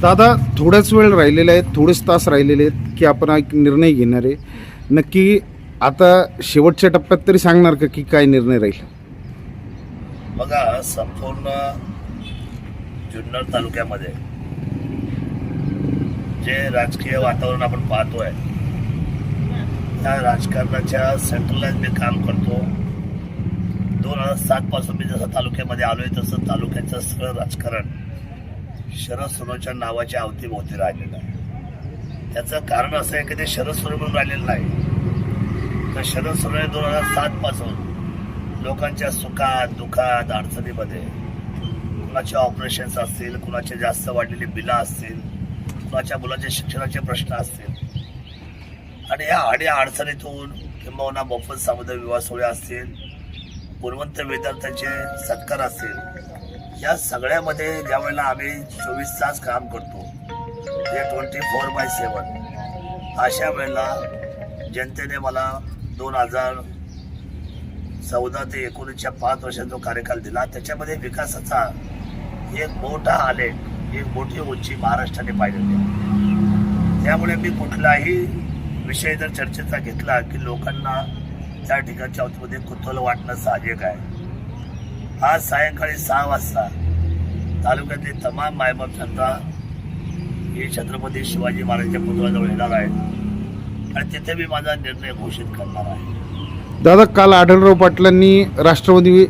दादा थोड्याच वेळ राहिलेले आहेत थोडेच तास राहिलेले आहेत की आपण एक निर्णय घेणार आहे. नक्की आता शेवटच्या टप्प्यात तरी सांगणार का की काय निर्णय राहील? बघा संपूर्ण जुन्नर तालुक्यामध्ये जे राजकीय वातावरण आपण पाहतोय त्या राजकारणाच्या सेंट्रलाइज मी काम करतो. दोन हजार सात पासून मी जसं तालुक्यामध्ये आलोय तसं तालुक्याचं सगळं राजकारण शरद सोनवच्या नावाच्या अवतीभोवती राहिलेलं आहे. त्याचं कारण असं आहे की ते शरद सोनवणे म्हणून राहिलेलं नाही. तर शरद सोनवणे दोन हजार सात पासून लोकांच्या सुखात दुःखात अडचणीमध्ये कुणाचे ऑपरेशन्स असतील कुणाचे जास्त वाढलेली बिलं असतील कुणाच्या मुलाच्या शिक्षणाचे प्रश्न असतील. आणि या आड्या अडचणीतून किंबहुना मोफत सामुदायिक विवाह सोहळे असतील गुणवंत विद्यार्थ्यांचे सत्कार असतील या सगळ्यामध्ये ज्या वेळेला आम्ही चोवीस तास काम करतो ते ट्वेंटी फोर बाय सेवन अशा वेळेला जनतेने मला दोन हजार चौदा ते एकोणीसच्या पाच वर्षाचा जो कार्यकाल दिला त्याच्यामध्ये विकासाचा एक मोठा आलेख एक मोठी उंची महाराष्ट्राने पाहिलेली त्यामुळे मी कुठलाही विषय जर चर्चेचा घेतला की लोकांना त्या ठिकाणच्या अवतीमध्ये कुतूहल वाटणं साहजिक आहे. आज सायंकाळी सहा वाजता तालुक्यातले तमाम मायबाप जनता ही छत्रपती शिवाजी महाराजांच्या पुतळ्याजवळ येणार आहेत. आणि तिथे मी माझा निर्णय घोषित करणार आहे. दादा काल आढळराव पाटलांनी राष्ट्रवादी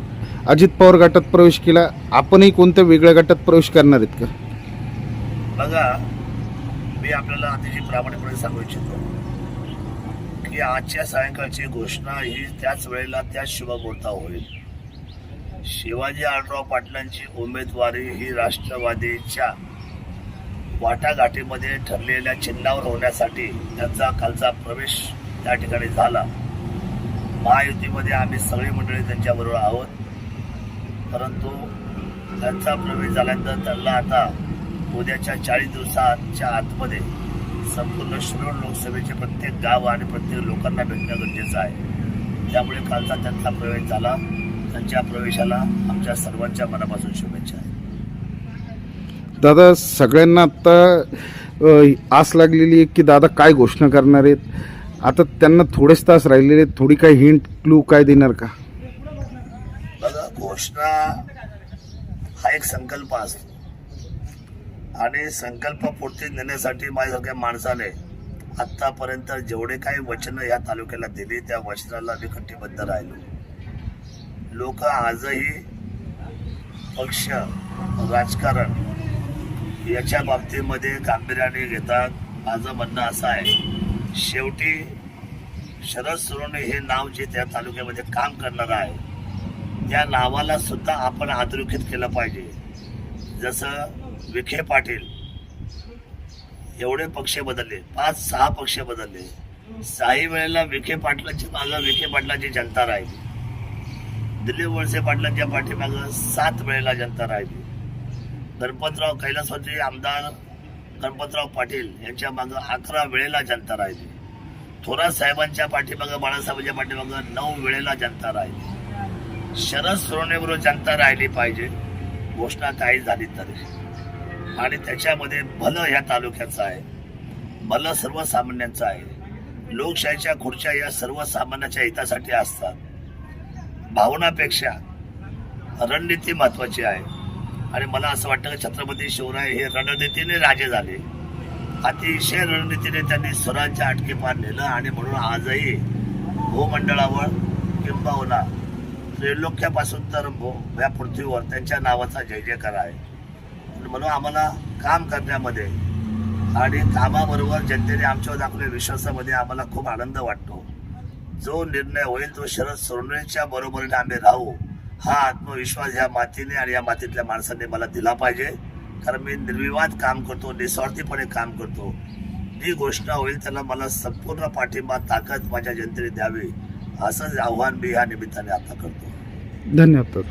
अजित पवार गटात प्रवेश केला. आपणही कोणत्या वेगळ्या गटात प्रवेश करणार आहेत का? बघा मी आपल्याला अतिशय प्रामाणिकपणे सांगू इच्छितो की आजच्या सायंकाळची घोषणा ही त्याच वेळेला त्याच शुभमुहूर्ता होईल. शिवाजी आढराव पाटलांची उमेदवारी ही राष्ट्रवादीच्या वाटाघाटीमध्ये ठरलेल्या चिन्हावर होण्यासाठी त्यांचा कालचा प्रवेश त्या ठिकाणी झाला. महायुतीमध्ये आम्ही सगळी मंडळी त्यांच्याबरोबर आहोत. परंतु त्यांचा प्रवेश झाल्यानंतर त्यांना आता उद्याच्या चाळीस दिवसाच्या आतमध्ये संपूर्ण शिरोड लोकसभेचे प्रत्येक गाव आणि प्रत्येक लोकांना भेटणं गरजेचं आहे. त्यामुळे कालचा त्यांचा प्रवेश झाला. त्यांच्या प्रवेशाला आमच्या सर्वांच्या मनापासून शुभेच्छा आहे दादा सगळ्यांना आता आस लागलेली आहे की दादा काय घोषणा करणार आहेत? आता त्यांना थोडेच तास राहिलेले आहेत. थोडी काय हिंट क्लू काय देणार का? बघा घोषणा हा एक संकल्प असतो. आणि संकल्पपूर्ती नेण्यासाठी माझ्यासारख्या माणसाने आतापर्यंत जेवढे काही वचनं या तालुक्याला दिली त्या वचनाला मी कटिबद्ध राहिलो. लोक आजही पक्ष राजकारण याच्या बाबतीमध्ये गांभीर्याने घेतात. माझं म्हणणं असं आहे शेवटी शरद सोनवणे हे नाव जे त्या तालुक्यामध्ये काम करणार आहे त्या नावाला सुद्धा आपण अधोरेखित केलं पाहिजे. जसं विखे पाटील एवढे पक्ष बदलले पाच सहा पक्ष बदलले. साही वेळेला विखे पाटलाची माझा विखे पाटलाची जनता राहिली. दिलीप वळसे पाटलांच्या पाठीमागं सात वेळेला जनता राहिली. गणपतराव कैलासवाचे आमदार गणपतराव पाटील यांच्या मागं अकरा वेळेला जनता राहिली. थोरात साहेबांच्या पाठीमागं बाळासाहेबांच्या पाठीमागं नऊ वेळेला जनता राहिली. शरद सोनवणेबरोबर जनता राहिली पाहिजे घोषणा काही झाली तरी. आणि त्याच्यामध्ये भलं ह्या तालुक्याचं आहे. भलं सर्वसामान्यांचं आहे. लोकशाहीच्या खुर्च्या या सर्वसामान्याच्या हितासाठी असतात. भावनापेक्षा रणनीती महत्वाची आहे. आणि मला असं वाटतं की छत्रपती शिवराय हे रणनीतीने राजे झाले. अतिशय रणनीतीने त्यांनी स्वराज्य अटकेपार नेलं आणि म्हणून आजही भूमंडळावर किंबहुना त्रैलोक्यापासून तर भो या पृथ्वीवर त्यांच्या नावाचा जय जयकार आहे. म्हणून आम्हाला काम करण्यामध्ये आणि कामाबरोबर जनतेने आमच्यावर दाखवलेल्या विश्वासामध्ये आम्हाला खूप आनंद वाटतो. जो निर्णय होईल तो शरद सोनवणेच्या बरोबरीने आम्ही राहू हा आत्मविश्वास या मातीने आणि या मातीतल्या माणसाने मला दिला पाहिजे. कारण मी निर्विवाद काम करतो निस्वार्थीपणे काम करतो. जी घोषणा होईल त्याला मला संपूर्ण पाठिंबा ताकद माझ्या जनतेने द्यावी असंच आव्हान मी या निमित्ताने आता करतो. धन्यवाद